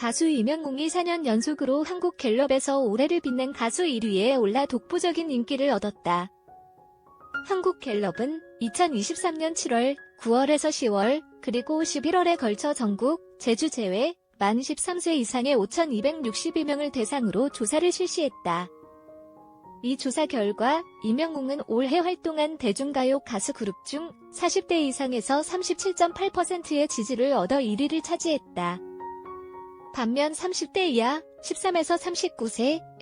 가수 이명웅이 4년 연속으로 한국 갤럽에서 올해를 빛낸 가수 1위에 올라 독보적인 인기를 얻었다. 한국 갤럽은 2023년 7월, 9월에서 10월, 그리고 11월에 걸쳐 전국, 제주 제외, 만 13세 이상의 5,262명을 대상으로 조사를 실시했다. 이 조사 결과 이명웅은 올해 활동한 대중가요 가수 그룹 중 40대 이상에서 37.8%의 지지를 얻어 1위를 차지했다. 반면 30대 이하 13에서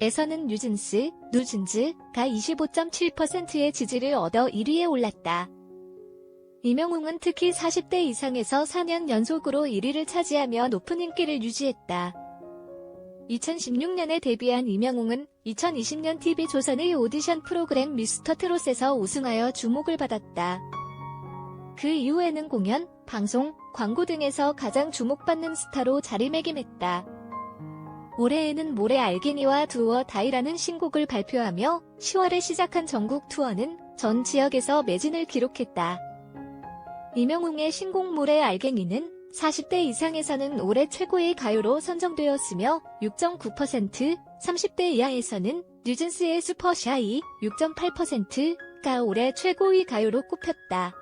39세에서는 뉴진스, 누진즈가 25.7%의 지지를 얻어 1위에 올랐다. 이명웅은 특히 40대 이상에서 4년 연속으로 1위를 차지하며 높은 인기를 유지했다. 2016년에 데뷔한 이명웅은 2020년 TV조선의 오디션 프로그램 미스터 트롯에서 우승하여 주목을 받았다. 그 이후에는 공연, 방송, 광고 등에서 가장 주목받는 스타로 자리매김했다. 올해에는 모래 알갱이와 두어 다이라는 신곡을 발표하며 10월에 시작한 전국 투어는 전 지역에서 매진을 기록했다. 이명웅의 신곡 모래 알갱이는 40대 이상에서는 올해 최고의 가요로 선정되었으며 6.9%, 30대 이하에서는 뉴진스의 슈퍼샤이 6.8%가 올해 최고의 가요로 꼽혔다.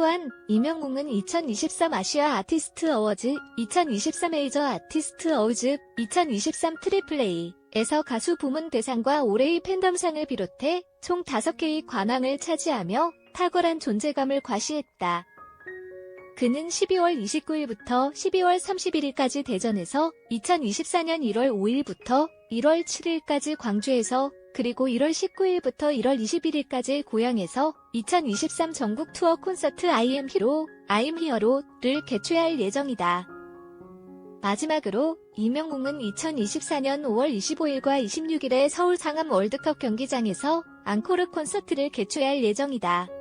또한 이명웅은 2023 아시아 아티스트 어워즈, 2023 메이저 아티스트 어워즈, 2023 트리플레이에서 가수 부문 대상과 올해의 팬덤상을 비롯해 총 5개의 관왕을 차지하며 탁월한 존재감을 과시했다. 그는 12월 29일부터 12월 31일까지 대전에서 2024년 1월 5일부터 1월 7일까지 광주에서 그리고 1월 19일부터 1월 21일까지 고향에서 2023 전국 투어 콘서트 I am Hero, I'm Hero를 개최할 예정이다. 마지막으로 이명웅은 2024년 5월 25일과 26일에 서울 상암 월드컵 경기장에서 앙코르 콘서트를 개최할 예정이다.